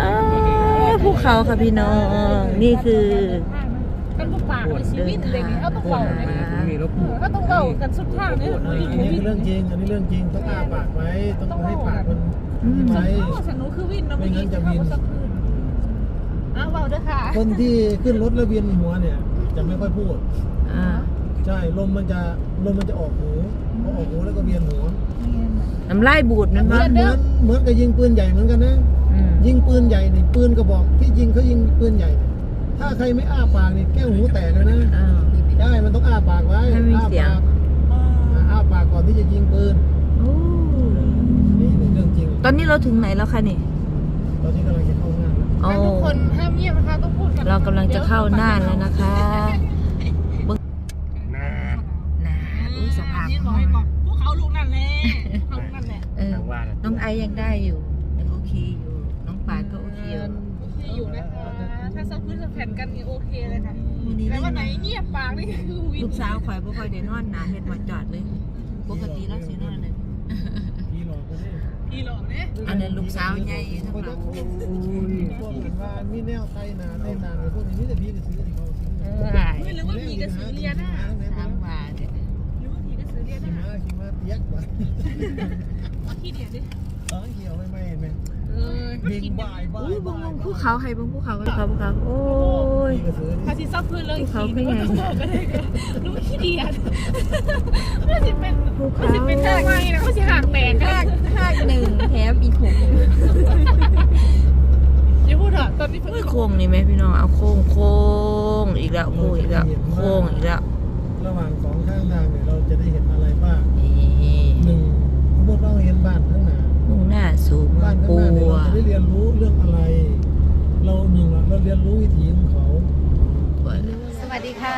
อ้าวภูเขาค่ะพี่น้อง นี่คือกันบุกปากในชีวิตเลยนี่เขาต้องเบาเลยมีรถเขาต้องเบากันสุดทางเนี่ยอันนี้คือเรื่องจริง อันนี้เรื่องจริงต้องอ้าปากไว้ต้องให้ปากมันนี่ไว้ฉันรู้คือวินนะเมื่อกี้จะวินสักคืนอ้าวเบาด้วยค่ะ คนที่ขึ้นรถแล้วเวียนหัวเนี่ย จะไม่ค่อยพูดอ่าใช่ลมมันจะลมมันจะออกหูพอออกหูแล้วก็เวียนหัวน้ำลายบูดนั่นเหมืวะอนเหมือนเหมือนกับยิงปืนใหญ่เหมือนกันนะอืม ยิงปืนใหญ่นี่ปืนกระบอกที่ยิงเขายิงปืนใหญ่เนี่ยถ้าใครไม่อ้าปากนี่แก้วหูแตกเลยนะอ้าวใช่มันต้องอ้าปากไว้ให้มีอ้าเสียง ปากอ่าอ้าปากก่อนที่จะยิงปืนโอ้นี่เป็นเรื่องจริง ตอนนี้เราถึงไหนแล้วคะนี่ ตอนนี้กำลังจะเข้างานแล้วโอ้ทุกคนห้ามเงียบนะคะต้องพูดกันเรากำลังจะเข้าน่านแล้วนะคะบึ้งน่านอุ้ยสภาพนี่บอกให้ก่อนพวกเขาลูกนั่นแหละเขาลูกนั่นแหละ เออ น้องไอยังได้อยู่ยังโอเคอยู่ น้องปานก็โอเคอยู่โอเคอยู่นะคะ ถ้าซักพื้นสักแผ่นกันนี่โอเคเลยค่ะวันนี้แต่ได้ว่าไหนเงียบปากนี่คือวินลูกสาวข่อยบ่ค่อยได้นอนหนาเฮ็ดมาจอดเลย ปกติแล้วสินอนเลย พี่หลอกก็ได้พี่หลอกเนี่ยอันนั้นลูกสาวใหญ่ทั้งหลังพวกกันว่ามีแนวไทยนาไทยนานพวกนี้มีแต่พี่ก็ซื้อที่เขาซื้อเออไม่รู้ว่าผีกระสือเรียนอะสามบาทเนี่ยหรือว่าผีกระสือเรียนขี่อะม้าขี่ม้าเตี้ยกว่ะขี้เดียดดิ ตอนเกี่ยวไม่ไม่เห็นไหมเออเบ่งบ่ายบ่ายอุ้ยบงบ่ายบงภูเขาให้บงภูเขาภูเขาภูเขาโอ้ยพี่ก็ซื้อภาษีซับพื้นเลยเขาเป็นไงต้องบอกกันเลยรู้ว่าขี้เดียดมันจะเป็นภูมันเขาจะเป็นท่าไงนะเขาจะหักแตกกันห้าหนึ่งแถมอีกหกอย่าพูดเถอะตอนนี้เพิ่งเฮ้ยโค้งนี่ไหมพี่น้องเอาโค้งโค้งอีกแล้วโค้งอีกแล้วโค้งอีกแล้วระหว่างสองข้างทางเนี่ย บ้างนข้างปัหน้าเนี่ยวเราจะได้เรียนรู้เรื่องอะไร เราหนึ่งละเราเรียนรู้วิถีของเขาสวัสดีค่ะ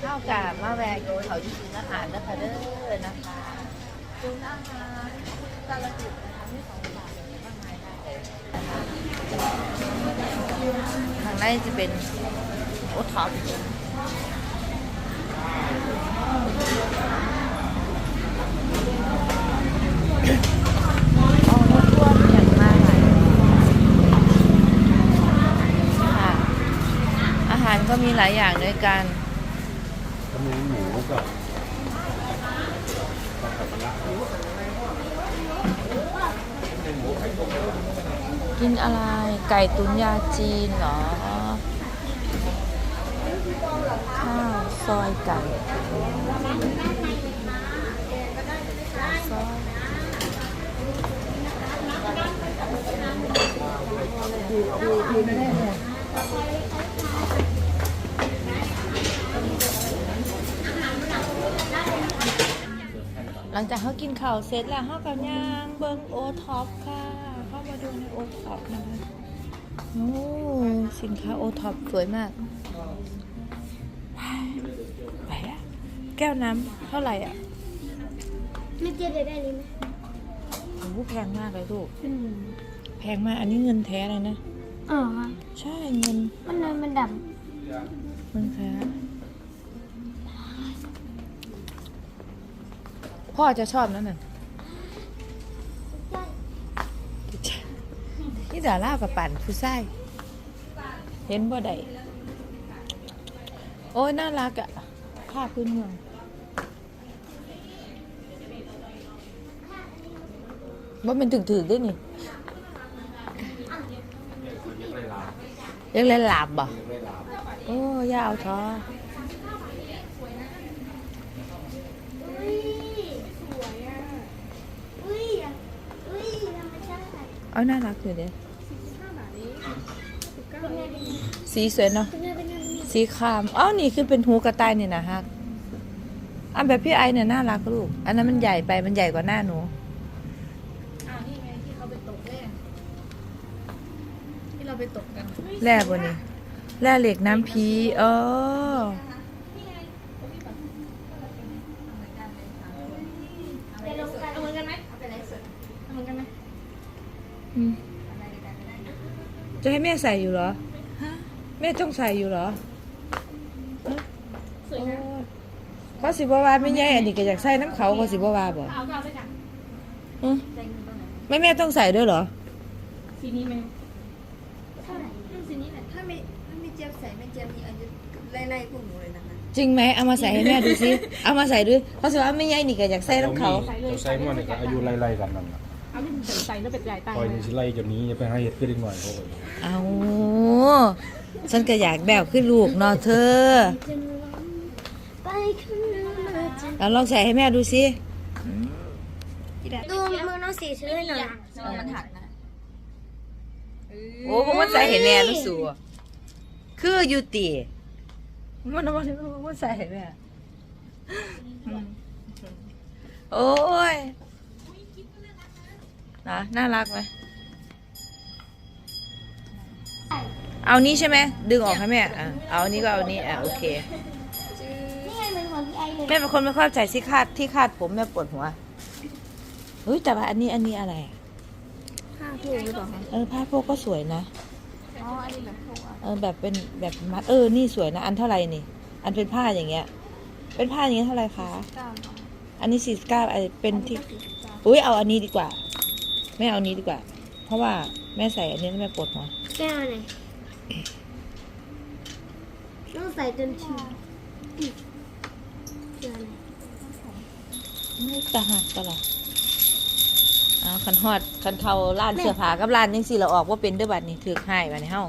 เข้ากาบมาแวะกินเขาที่กินอาหารนะคะเด้อนะคะคุณอาหารตาลจุดนะคะมีของฝากอะไรมากมายได้เลยทางในจะเป็นโอท็อปอ๋อท่วมอย่างมากเลยค่ะ อาหารก็ มีหลายอย่างด้วยกันก็มีหมูกับกินอะไร ไก่ตุ๋นยาจีนเหรอ ข้าวซอยไก่ซอยห ลังจากเขากินข้าวเสร็จแล้วเขากับย่างเบิงโอท็อปค่ะ เข้ามาดูในโอท็อปนะคะโอ้สินค้าโอท็อปสวยมากไปอะแก้วน้ำเท่าไหร่อะไม่เจ็บเลยได้เลยไหมโอ้โหแพงมากเลยลูกแพงมาก อันนี้เงินแท้เลยนะอ๋อค่ะใช่เงินมันเลยมันดเงินแพ่อจะชอบนั่นน่ะนี่ดารากับปั่นผู้ชายเห็นบ่ได้โอ้ยน่ารักอะผ้าพื้นเมืองว่ามันถึงถือด้นี่ยังเล่นหลาบบ่โอ้ย่าเอาท้อำอุ้ยสวยอะอุ้ยอะอุ้ยธรรมชาติ เอาน่ารักอยู่เด้เป็นไงเป็นไงสีสวยเนาะเป็นไงเป็นไงสีครามอ้าวนี่คือเป็นหูกระต่ายนี่นะฮักอันแบบพี่ไอเนี่ยน่ารักลูก อันนั้นมันใหญ่ไปมันใหญ่กว่าหน้าหนูอ้าวนี่ไงที่เขาไปตกแร่ที่เราไปตกกันแร่บนนี้แร่เหล็กน้ำพีเออ ไปลงกัน เอาเหมือนกันไหมเอาไปไลฟ์สดเอาเหมือนกันไหม อืมจะให้แม่ใส่อยู่เหรอ แม่ต้องใส่อยู่เหรอสวยนะเขาสิบวาไม่ใหญ่อันนี้ก็อยากใส่น้ำเขาเขาสิบวาบ่เอาก็เอาไปกันอืมใจเงินตรงไหนแม่แม่ต้องใส่ด้วยเหรอ สีนี้ไหมเท่าไหร่สีนี้แหละถ้าไม่ถ้าไม่เจี๊ยบใส่ไม่เจี๊ยบนี่อาจจะไล่ๆพวกหนูเลยนะคะ จริงไหมเอามาใส่ให้แม่ดูสิ เอามาใส่ดูเขาสิว่าไม่ใหญ่นี่ก็อยากใส่น้ำเขาตัวไซมอนเนี่ยก็อายุไล่ๆกันนั่นน่ะเอาที่ ใส่ใส่แล้วเป็นใหญ่ตายคอยนี่สิไล่จนนี้จะไปให้เฮ็ดขึ้นอีกหน่อยเขาก็เอาฉันก็อยากแบบขึ้นลูกเนาะเธอจะร้อนไปข้างหน้าจะเอาลองใส่ให้แม่ดูสิดูมือน้องสีซื้อให้หน่อยมันหักนะโอ้ผมว่าใส่ให้แม่รู้สึกคืออยู่ตีมันมันมันใส่ให้แม่อืมโอ้ย นะน่ารักไหมเอานี้ใช่ไหมดึงออกให้แม่อะเอาอันนี้ก็เอาอันนี้อะโอเคนี่ไงเป็นของพี่ไอเลยแม่เป็นคนไม่ค่อยใส่ที่คาดที่คาดผมแม่ปวดหัวเฮ้ยแต่ว่าอันนี้อันนี้อะไรอะผ้าถูกหรือเปล่าคะเออผ้าโพกก็สวยนะอ๋ออันนี้แบบพวกอะเออแบบเป็นแบบมัดเออนี่สวยนะอันเท่าไหร่นี่ อันเป็นผ้าอย่างเงี้ย เป็นผ้าอย่างเงี้ยเท่าไหร่คะเก้าเนาะอันนี้สี่สิบเก้าไอเป็นที่อุ้ยเอาอันนี้ดีกว่า แม่เอาอันนี้ดีกว่า เพราะว่าแม่ใส่อันนี้แล้วแม่ปวดหัวแก้วไหนต้องใส่จนชิมเกลือไหนไม่ตะหักตลอดอ้าวคันฮอดคันเขาร้านเสื้อผ้ากับร้านยังสี่เราออกว่าเป็นเด้วยบัดนี้ถือให้บัดนี้เฮา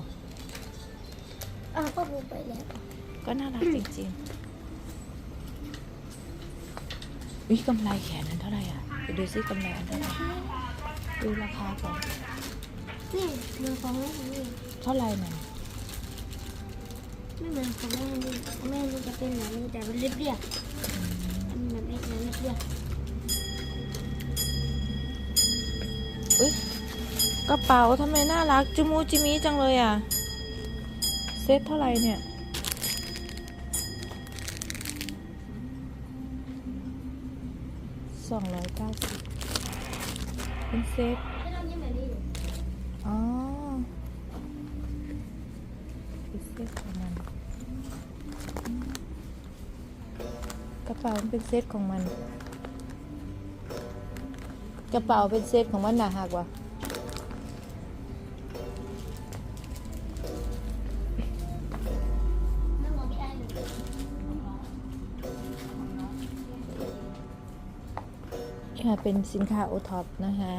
เออก็พูดไปแล้วก็น่ารักจริงๆวิกำไรแขนนั้นเท่าไหร่อะ ไปดูซิกำไรอันเท่าไหร่ ดูราคาก่อน นี่เรื่องของแม่นี่เท่าไหร่น่ะไม่เหมือนของแม่นี่ของแม่นี่จะเป็นแบบนี้แต่เป็นเรียบๆอันนี้แบบนี้เรียบอุ้ยกระเป๋าทำไมน่ารักจุมูจิมีจังเลยอะ เซ็ตเท่าไหร่เนี่ยสองร้อยเก้าสิบ เป็นเซ็ตอ๋อเป็นเซ็ตของมัน กระเป๋าเป็นเซ็ตของมัน กระเป๋าเป็นเซตของมันหนาหักวะ ค่ะเป็นสินค้าโอท็อปนะคะ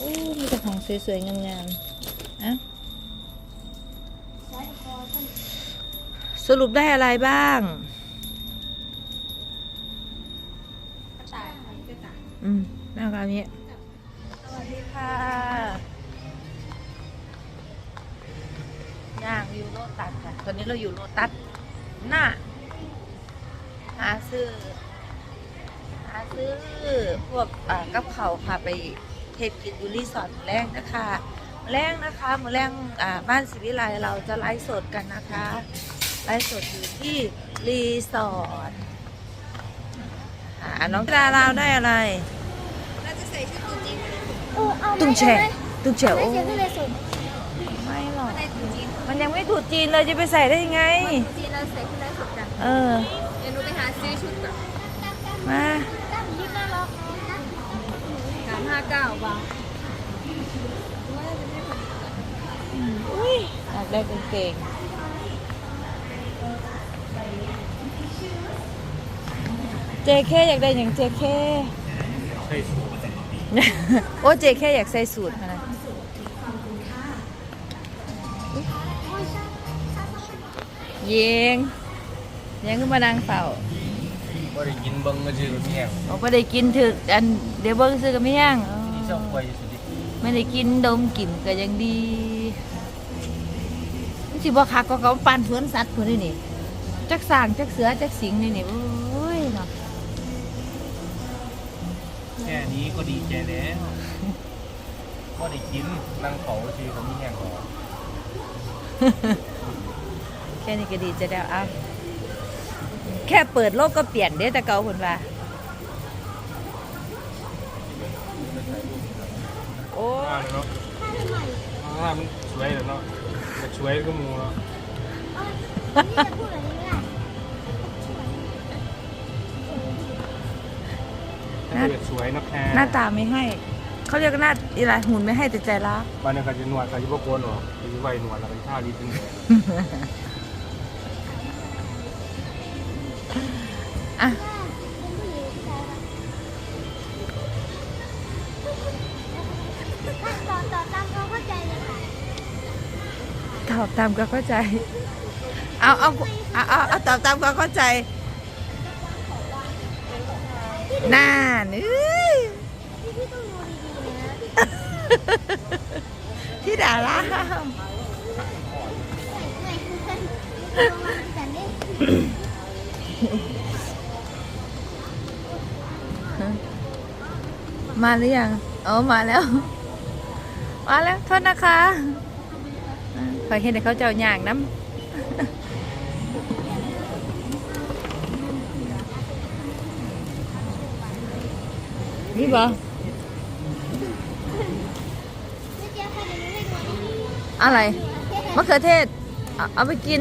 อู้มีแต่ของสวยๆงามๆอะสรุปได้อะไรบ้างอืมหน้าตานี้ สวัสดีค่ะย่างอยู่โลตัสค่ะ ตอนนี้เราอยู่โลตัสหน้าหาซื้อ หาซื้อพวกอ่ากับเขาวค่ะไปเทศกินอยู่รีสอร์ทมื้อแรกนะคะมื้อแรกนะคะมือแรกอ่าบ้านศิวิไลเราจะไลฟ์สดกันนะคะไลฟ์สดอยู่ที่รีสอร์ทอ่าน้องดาเราได้อะไรน่าจะใส่ชุดตัวจริงเออเอาตุ้งแช่ตุ้งแช่ไม่โอ้เสียก็เลยสุดไม่หรอกได้ตัวจริงมันยังไม่ถูกจีนเลยจะไปใส่ได้ยังไงจริงเราใส่ขึ้นได้สุดจ้ะเออเดี๋ยวหนูไปหาซื้อชุดแบบมา ห้าเก้าบาทอยากได้กางเกงเจเคอยากได้อย่างเจเคใช่สูงโอ้เจเคอยากใส่สูทนะเยงยังขึ้นมานั่งเฝ้า บ่ได้กินเบิ่งก็สิแบบนี้บอกว่าได้กินถึกอันเดี๋ยวเบิ้งซื้อกันไม่ยังอ๋อนี่ชอบไปสุดดิไม่ได้กินดมกลิ่นก็ยังดีนี่สิบ่คักก็เขาปั่นสวนสัตว์คนนี้นี่จักสร้างจักเสือจักสิงนี่นี่โอ้ยเนาะแค่นี้ก็ดีใจแล้วบ่ได้กินนั่งเผาสิเขามีแห้งขอแค่นี้ก็ดีจะแล้วเอา แค่เปิดโลกก็เปลี่ยนเด้แต่เก่าคนว่า โอ้ว่าแล้วเนาะข้างล่างมันสวยแล้วเนาะแต่สวยก็มูเนาะนี่จะพูดอะไรไม่ได้ถ้าเกิดสวยเนาะแค่หน้าตาไม่ให้ เขาเรียกหน้าอะไรหุ่นไม่ให้แต่ใจรัก บ้านนี้เขาจะนวดเขาจะพวกโกนออกหรือไว้หนวดแล้วก็ท่าดีขึ้นเล ตอบตามก็เข้าใจ เอาเอาเอาเอาเอาตอบตามก็เข้าใจน่านเอ้ยพี่พี่ต้องดูดีๆนะที่ดาราไม่คือกันลงมาแต่เล่นมาหรือยัง เออมาแล้ว มาแล้ว โทษนะคะ คอยเห็นแต่เขาเจ้าย่างน้ำนี่บอไม่เจ๊ค่ะอะไรมะเขือเทศ เอาไปกิน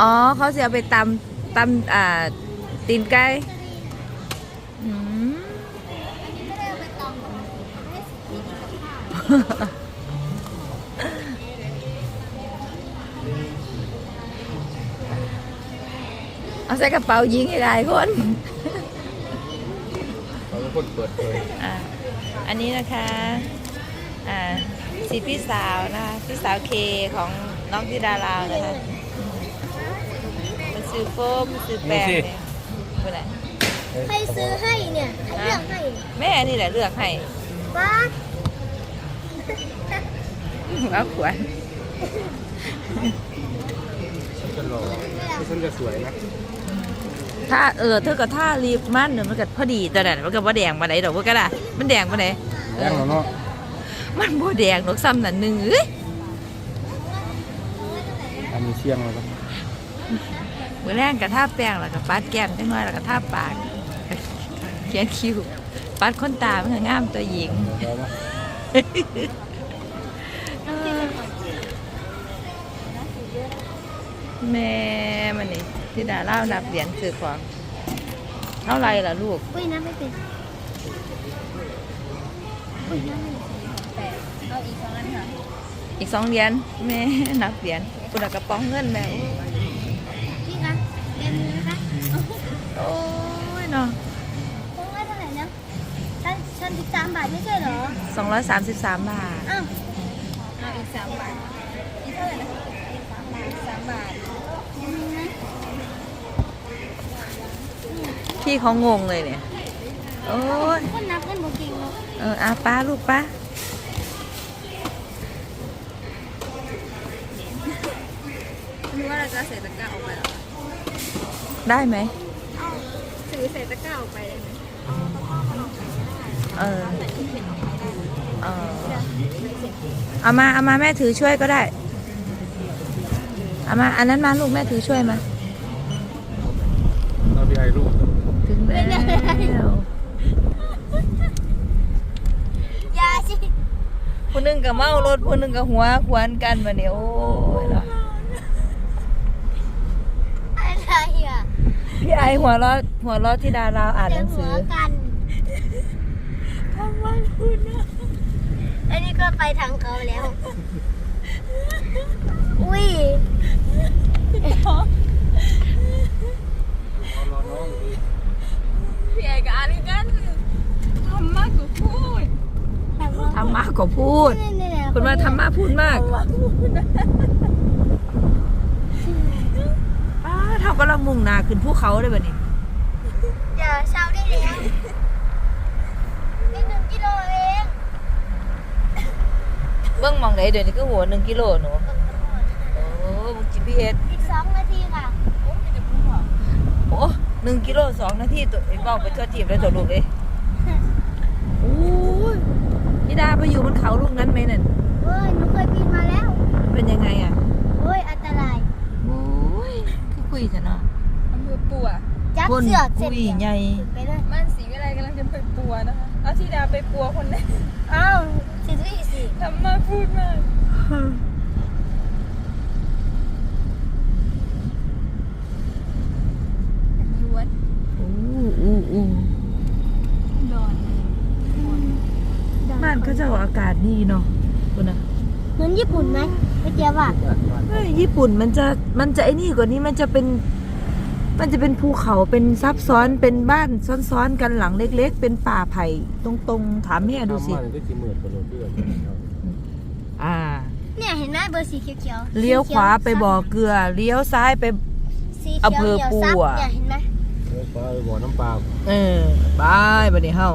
อ๋อเขาเสียไปตำตำอ่าตีนไก่ เอาใส่กระเป๋ายิงให้หลายคนเขาเป็นคนเปิดเผยอ่าอันนี้นะคะ อ่าสีพี่สาวนะคะพี่สาวเคของน้องธิดาราวนะคะมันซื้อโฟมมันซื้อแป้งเนี่ยเป็นไรใครซื้อให้เนี่ยใครเลือกให้แม่นี่แหละเลือกให้ บ้า เอาขวดฉันจะหล่อฉันจะสวยนะถ้าเออเธอก็ท่ารีบมันเนี่ยมันก็พอดีตัวนั้นมันก็บ่แดงมาไหนดอกว่าก็ได้มันแดงมาไหนแรงแล้วเนาะมันบ่แดงดอกซ้ำนั่นหนึ่งเอ้ยอันนี้เชียงแล้วครับมือแรงกับท่าแป้งแล้วก็ปัดแก้มจังน้อยแล้วก็ท่าปากเขียนคิ้วปัดขนตามันก็งามตัวหญิง แล้วนะแม่มันนี่ที่ดาเล่านับเหรียญซื้อของเท่าไรล่ะลูก อุ้ยน้ำไม่เป็นอีกสองเหรียญแม่นับเหรียญคุณกระป๋องเงินแม่ สามบาทไม่ใช่เหรอสองร้อยสามสิบสามบาท อ้าวเอาอีกมบาท อีกเท่าไหร่นะ3บาทบาทยังไงนพี่เขางงเลยเนี่ย โอ้ยคนนับกันบ่เก่งเนาะเอออาป้าลูกป้าคือว่าเราจะใส่ตะกร้าออกไปหรอได้ไหม เอาอใส่ตะกร้าออกไปได้ไหม อเออเอามาเอามาแม่ถือช่วยก็ได้เอามาอันนั้นมาลูกแม่ถือช่วยมาเราพี่ไอ้ลูกถึงแล้วอยาสิผู้หนึงก็เมารถผู้หนึงก็หัวควนกันมาเนี่ยโอ้ยเนาะอะไรอะพี่ไอหัวเร้อหัวเร้อที่ดาราอ่านหนังสือเดี๋ยวหัวกัน ทำไมพูดนะอันนี้ก็ไปทางเขาแล้ว อุ้ยพี่เอกอานี่กันทำมากกว่าพูดทำมากกว่าพูดนี่ๆๆคุณว่าทำมากพูดมากป้าเท่ากับเรามุ่งหนาขึ้นภูเขาได้แบบนี้ เดี๋ยวเช้าได้แล้วอีกหนึ่งกิโลเอง เบื้องหมองไหนเดี๋ยวนี้ก็หัวหนึ่งกิโลหนูโอ้มึง GPS อีกสองนาทีค่ะโอ้หนึ่งกิโลสองนาทีตัวเองบอกไปทั่วทีมแล้วตัวลูกเอ้ยโอ้ยพี่ดาไปอยู่บนเขาลูกนั้นไหมนั่นเฮ้ยหนูเคยปีนมาแล้ว เป็นยังไงอะเฮ้ยอันตรายโอ้ยคือคุยจะเนาะอำเภอปัวจับคนเสือกเสร็จคุยใหญ่ไปเลยมันสีวิไลกำลังจะไปปัวนะคะเอาที่ดาไปปัวคนแรกอ้าว สิบยี่สิบทำมาพูดมากล้วนอู้อ้อู้อนบ้านเขาเจะอากาศดีเนาะคุณนะเหมือนญี่ปุ่นไหมไม่เจ๊ว่า เฮ้ยญี่ปุ่นมันจะมันจะไอ้นี่กว่านี้มันจะเป็น มันจะเป็นภูเขาเป็นซับซ้อนเป็นบ้านซ้อนๆกันหลังเล็ก ๆ เป็นป่าไผ่ตรงๆถามแม่ดูสิ ทำมันก็สิหมื่นกว่าโลเพื่อนอ่า เนี่ยเห็นไหมเบอร์สีเขียวๆเลี้ยวขวาไปบ่อเกลือ เลี้ยวซ้ายไป สีอำเขียวเภอเหนียวซับปัว เนี่ยเห็นไหม เออฟ้าบ่อน้ำปลา เออ บายบัดนี้เฮา